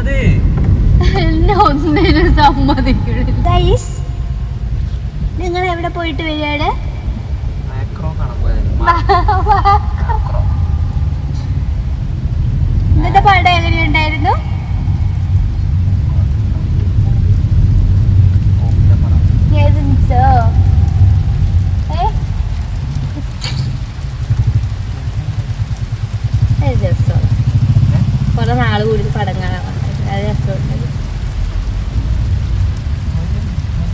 എന്തിനത് എന്നെ ഒന്നിനും സമ്മതിക്കില്ല നിങ്ങൾ എവിടെ പോയിട്ട് വരികയാണ്? ഇന്നത്തെ പാടം എങ്ങനെയുണ്ടായിരുന്നു? കുറെ നാൾ കൂടി പടം കാണാൻ വന്നത് രസമുണ്ട്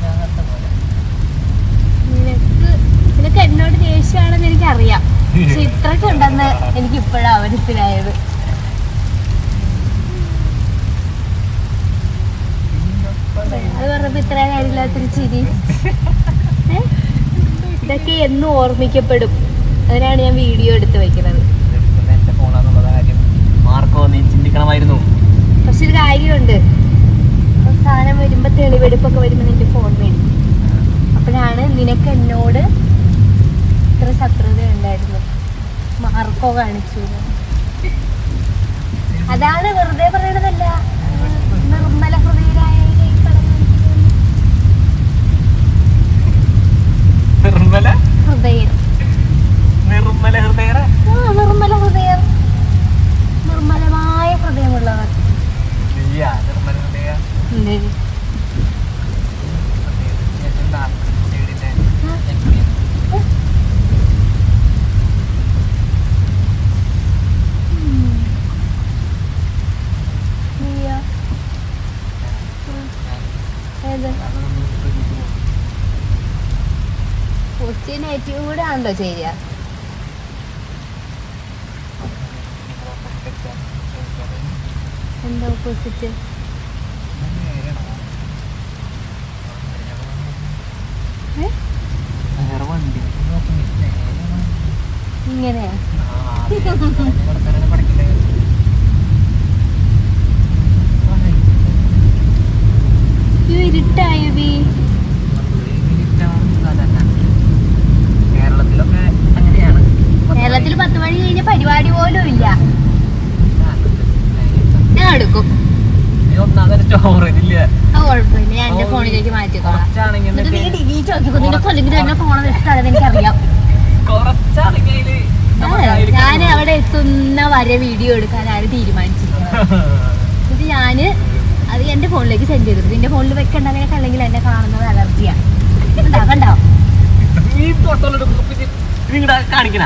ഞാൻ കണ്ട പോലെ. നിനക്ക് നിനക്ക് എന്നോട് ദേഷ്യമാണെന്ന് എനിക്കറിയാം. പക്ഷെ ഇത്രയ്ക്ക് ഉണ്ടെന്ന് എനിക്ക് ഇപ്പോഴാണ് മനസ്സിലായത്. അത് പറഞ്ഞപ്പോ ഇത്ര കാര്യമില്ലാത്തൊരു ചിരി. ഇതൊക്കെ എന്നും ഓർമ്മിക്കപ്പെടും. അതിനാണ് ഞാൻ വീഡിയോ എടുത്ത് വെക്കുന്നത് ഇതെടുക്കുന്ന എന്റെ ഫോണാന്നുള്ള കാര്യം മാർക്കോ നീ ചിന്തിക്കണമായിരുന്നു പക്ഷെ ഒരു കാര്യമുണ്ട് അവസാനം വരുമ്പോ തെളിവെടുപ്പൊക്കെ വരുമ്പോ നിന്റെ ഫോൺ മേടിക്കും അപ്പോഴാണ് നിനക്ക് എന്നോട് ഇത്ര ശത്രുത ഉണ്ടായിരുന്നു. മാർക്കോ കാണിച്ചു. അതാണ് വെറുതെ പറയണതല്ല. നിർമ്മല ഹൃദയരായ. നിർമ്മല? ഹൃദയം. നിർമ്മല ഹൃദയറ? ആ നിർമ്മല ഹൃദയം. നിർമ്മലമായ ഹൃദയമുള്ളവർ നീയാ ada ya എങ്ങനെയാ? നീയോ ഏത് അതൊന്നും പ്രതീക്ഷിക്കുന്നു. പോസിറ്റീവ് നെഗറ്റീവ് കൂടെ ആണല്ലോ ചെയ്യുക എന്താ ഓപ്പോസിറ്റ് ഇങ്ങനെ? ഇരുട്ടായോ ബി? കേരളത്തിലൊക്കെ അങ്ങനെയാണ്. കേരളത്തിൽ പത്ത് മണി കഴിഞ്ഞ പരിപാടി പോലും ഇല്ല. എടുക്കും. കുഴപ്പമില്ല. ഞാൻ എന്റെ ഫോണിലേക്ക് മാറ്റിക്കോളാം. ഡിലീറ്റ് നോക്കിക്കോ നിന്റെ എനിക്കറിയാം. ഞാൻ അവിടെ എത്തുന്ന വരെ വീഡിയോ എടുക്കാനാണ് തീരുമാനിച്ചിരിക്കുന്നത് എന്നിട്ട് ഞാൻ അത് എന്റെ ഫോണിലേക്ക് സെൻഡ് ചെയ്തു. നിന്റെ ഫോണിൽ വെക്കണ്ട നിനക്ക് അല്ലെങ്കിൽ എന്നെ കാണുന്നത് അലർജിയാണ്. കണ്ടോ? കാണിക്കണ?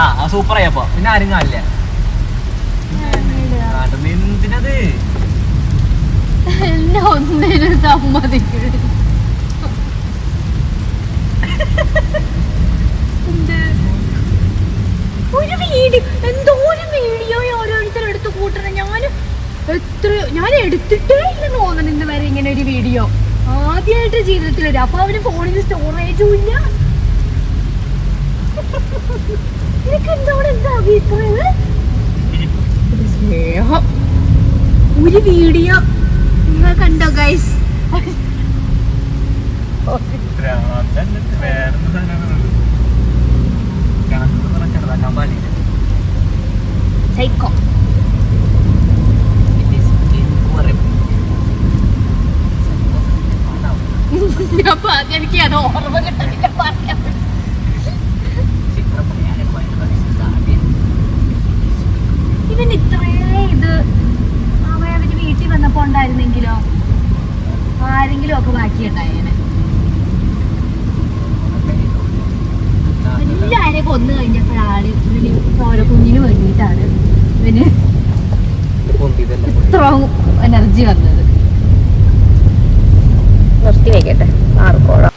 ആ സൂപ്പർ ആയപ്പോ പിന്നെ ആരും കാണില്ല. എന്നെ ഒന്നിനും സമ്മതിക്കരുത്. എന്ത്? ഒരു വീഡിയോ എന്തോ ഒരു വീഡിയോ ഓരോരുത്തർ എടുത്ത് കൂട്ടണം. ഞാൻ എത്ര ഞാൻ എടുത്തിട്ടേ ഇല്ലെന്ന് തോന്നണം ഇന്ന് വരെ ഇങ്ങനെ ഒരു വീഡിയോ. ആദ്യമായിട്ട് ജീവിതത്തിൽ വരും അപ്പൊ അവന് ഫോണിൽ സ്റ്റോറേജും ഇല്ല. എനിക്ക് എന്തോടെ എന്താ അഭിപ്രായം ഒരു സ്നേഹം ഒരു വീഡിയോ നിങ്ങൾ കണ്ടോ ഗൈസ് സൈക്കോ അപ്പൊ അതെനിക്ക് അത് ഓർമ്മ കിട്ടുന്നില്ല പറയാൻ ഇവൻ ഇത്രേ വന്നപ്പോ ഉണ്ടായിരുന്നെങ്കിലോ? ആരെങ്കിലും ഒക്കെ ബാക്കിയുണ്ടായേനെ. എല്ലാരെയും കൊന്നു കഴിഞ്ഞപ്പോഴാണ് ഇവന് ഓരോ കുഞ്ഞിന് വേണ്ടിയിട്ടാണ് ഇവന് ഇത്ര എനർജി വന്നത്. നിർത്തി വെക്കട്ടെ. ആർക്കോളാം